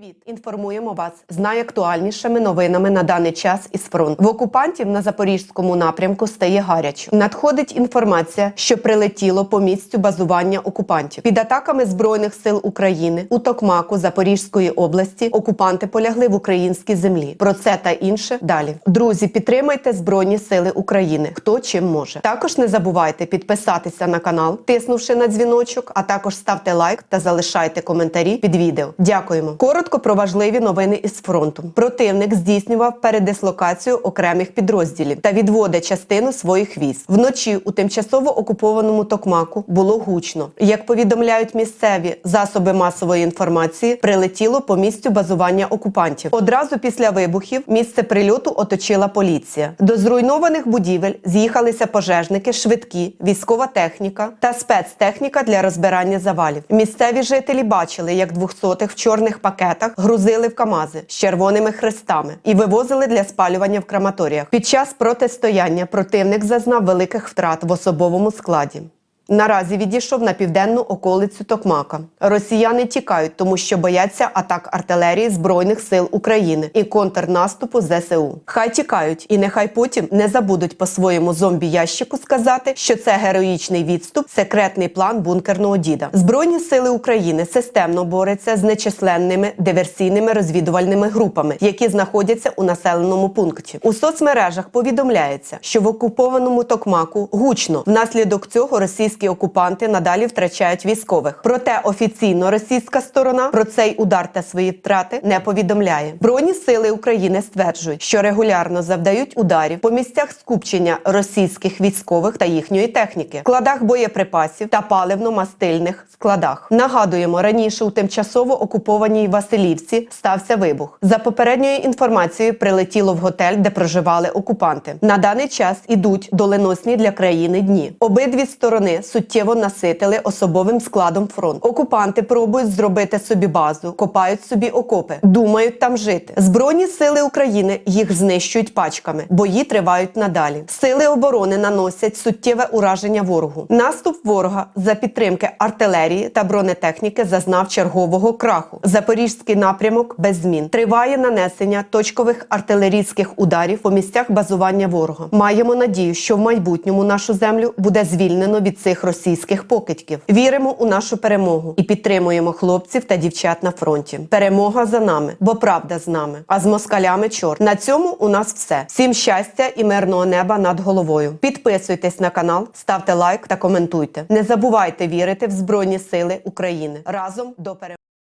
Привіт! Інформуємо вас з найактуальнішими новинами на даний час із фронту. В окупантів на запорізькому напрямку стає гарячо. Надходить інформація, що прилетіло по місцю базування окупантів. Під атаками збройних сил України у Токмаку Запорізької області окупанти полягли в українській землі. Про це та інше далі. Друзі, підтримайте Збройні Сили України. Хто чим може. Також не забувайте підписатися на канал, тиснувши на дзвіночок, а також ставте лайк та залишайте коментарі під відео. Дякуємо. Коротко про важливі новини із фронту. Противник здійснював передислокацію окремих підрозділів та відводить частину своїх військ. Вночі у тимчасово окупованому Токмаку було гучно. Як повідомляють місцеві засоби масової інформації, прилетіло по місцю базування окупантів. Одразу після вибухів місце прильоту оточила поліція. До зруйнованих будівель з'їхалися пожежники, швидкі, військова техніка та спецтехніка для розбирання завалів. Місцеві жителі бачили, як двохсотих в чорних пакетах грузили в КАМАЗи з червоними хрестами і вивозили для спалювання в краматоріях. Під час протистояння противник зазнав великих втрат в особовому складі. Наразі відійшов на південну околицю Токмака. Росіяни тікають, тому що бояться атак артилерії Збройних сил України і контрнаступу ЗСУ. Хай тікають, і нехай потім не забудуть по своєму зомбі-ящику сказати, що це героїчний відступ, секретний план бункерного діда. Збройні сили України системно борються з нечисленними диверсійними розвідувальними групами, які знаходяться у населеному пункті. У соцмережах повідомляється, що в окупованому Токмаку гучно внаслідок цього російські окупанти надалі втрачають військових. Проте офіційно російська сторона про цей удар та свої втрати не повідомляє. Збройні сили України стверджують, що регулярно завдають ударів по місцях скупчення російських військових та їхньої техніки, складах боєприпасів та паливно-мастильних складах. Нагадуємо, раніше у тимчасово окупованій Василівці стався вибух. За попередньою інформацією, прилетіло в готель, де проживали окупанти. На даний час ідуть доленосні для країни дні. Обидві сторони суттєво наситили особовим складом фронт. Окупанти пробують зробити собі базу, копають собі окопи, думають там жити. Збройні сили України їх знищують пачками. Бої тривають надалі. Сили оборони наносять суттєве ураження ворогу. Наступ ворога за підтримки артилерії та бронетехніки зазнав чергового краху. Запорізький напрямок без змін. Триває нанесення точкових артилерійських ударів по місцях базування ворога. Маємо надію, що в майбутньому нашу землю буде звільнено від цих російських покидьків. Віримо у нашу перемогу і підтримуємо хлопців та дівчат на фронті. Перемога за нами, бо правда з нами. А з москалями чорт. На цьому у нас все. Всім щастя і мирного неба над головою. Підписуйтесь на канал, ставте лайк та коментуйте. Не забувайте вірити в Збройні Сили України. Разом до перемоги.